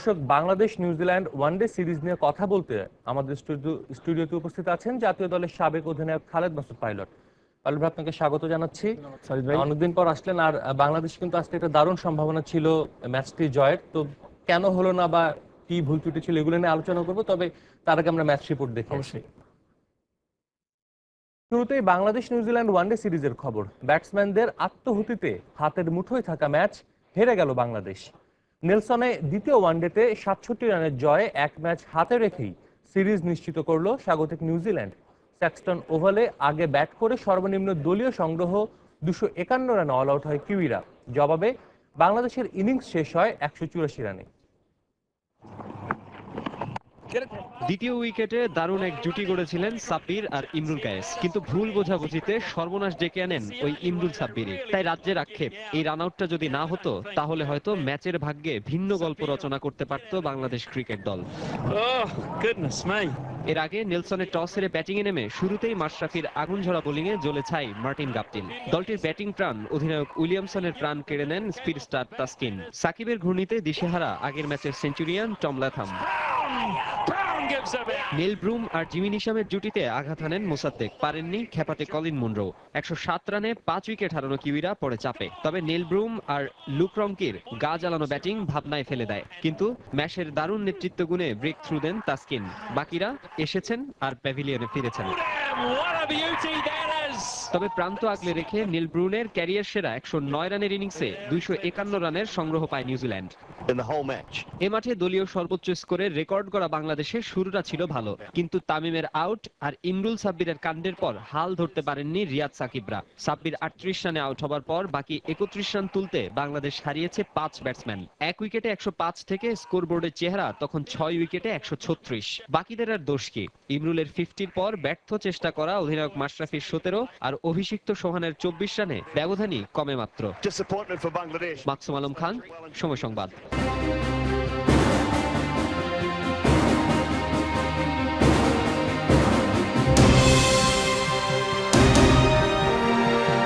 দর্শক Bangladesh New Zealand one day series নিয়ে কথা বলতে আমাদের স্টুডিওতে উপস্থিত আছেন জাতীয় দলের সাবেক অধিনায়ক খালেদ মাসুদ পাইলট। পাইলট ভাই আপনাকে স্বাগত জানাচ্ছি। অনেকদিন পর আসলেন আর বাংলাদেশ কিন্তু আজকে একটা দারুণ সম্ভাবনা ছিল ম্যাচটি জয়ের। তো কেন হলো না বা কি ভুল ত্রুটি ছিল এগুলো নিয়ে আলোচনা করব তবে তার আগে আমরা ম্যাচ রিপোর্ট দেখি অবশ্যই। শুরুতেই বাংলাদেশ নিউজিল্যান্ড ওয়ানডে সিরিজের খবর। ব্যাটসম্যানদের আত্মহুতিতে হাতের মুঠোয় থাকা ম্যাচ হেরে গেল বাংলাদেশ। নেলসনে দ্বিতীয় ওয়ানডেতে সাতষট্টি রানের জয়ে এক ম্যাচ হাতে রেখেই সিরিজ নিশ্চিত করল স্বাগতিক নিউজিল্যান্ড। স্যাক্সটন ওভালে আগে ব্যাট করে সর্বনিম্ন দলীয় সংগ্রহ দুশো একান্ন রানে অল আউট হয় কিউইরা। জবাবে বাংলাদেশের ইনিংস শেষ হয় একশো চুরাশি রানে। দ্বিতীয় উইকেটে দারুণ এক জুটি গড়েছিলেন সাব্বির আর ইমরুল কায়েস। কিন্তু ভুল বোঝাবুঝিতে সর্বনাশ ডেকে আনেন ওই ইমরুল সাব্বিরই। তাই রাজ্যের আক্ষেপ এই রান আউটটা যদি না হতো তাহলে হয়তো ম্যাচের ভাগ্যে ভিন্ন গল্প রচনা করতে পারত বাংলাদেশ ক্রিকেট দল। Oh. এর আগে নেলসনের টস হেরে ব্যাটিং এ নেমে শুরুতেই মাশরাফির আগুনঝরা বোলিং এ জ্বলে ছাই মার্টিন গাপটিল দলটির ব্যাটিং প্রাণ অধিনায়ক উইলিয়ামসনের প্রাণ কেড়ে নেন স্পিড স্টার তাসকিন। সাকিবের ঘূর্ণিতে দিশেহারা আগের ম্যাচের centurion Tom Latham. Neil Broom আর জিমি নিশামের জুটিতে আঘাত হানেন মোসাদ্দেক। পারেননি খেপাতে কলিন মুন্ড্রো। একশো সাত রানে পাঁচ উইকেট হারানো কিউইরা পরে চাপে। তবে নীল ব্রুম আর লুক রঙ্কির গা জ্বালানো ব্যাটিং ভাবনায় ফেলে দেয়। কিন্তু ম্যাচের দারুণ নেতৃত্ব গুণে ব্রেক থ্রু দেন তাসকিন। বাকিরা এসেছেন আর প্যাভিলিয়নে ফিরেছেন। তবে প্রান্ত আগলে রেখে নীল ব্রুনের ক্যারিয়ার সেরা একশো নয় রানের ইনিংসে দুইশো একান্ন রানের সংগ্রহ পায় নিউজিল্যান্ড. এ মাঠে দলীয় সর্বোচ্চ স্কোরে রেকর্ড করা বাংলাদেশের শুরুটা ছিল ভালো কিন্তু তামিমের আউট আর ইমরুল সাব্বিরের কাণ্ডের পর হাল ধরতে পারেননি রিয়াদ সাকিবরা। সাব্বির আটত্রিশ রানে আউট হবার পর বাকি একত্রিশ রান তুলতে বাংলাদেশ হারিয়েছে পাঁচ ব্যাটসম্যান। এক উইকেটে একশো পাঁচ থেকে স্কোর বোর্ডের চেহারা তখন ছয় উইকেটে একশো ছত্রিশ। বাকিদের আর দোষ কি? ইমরুলের ফিফটির পর ব্যর্থ চেষ্টা করা অধিনায়ক মাশরাফির সতেরো আর অভিষিক্ত সোহানের চব্বিশ রানে ব্যবধানই কমে মাত্র. মাকসুম আলম খান সময় সংবাদ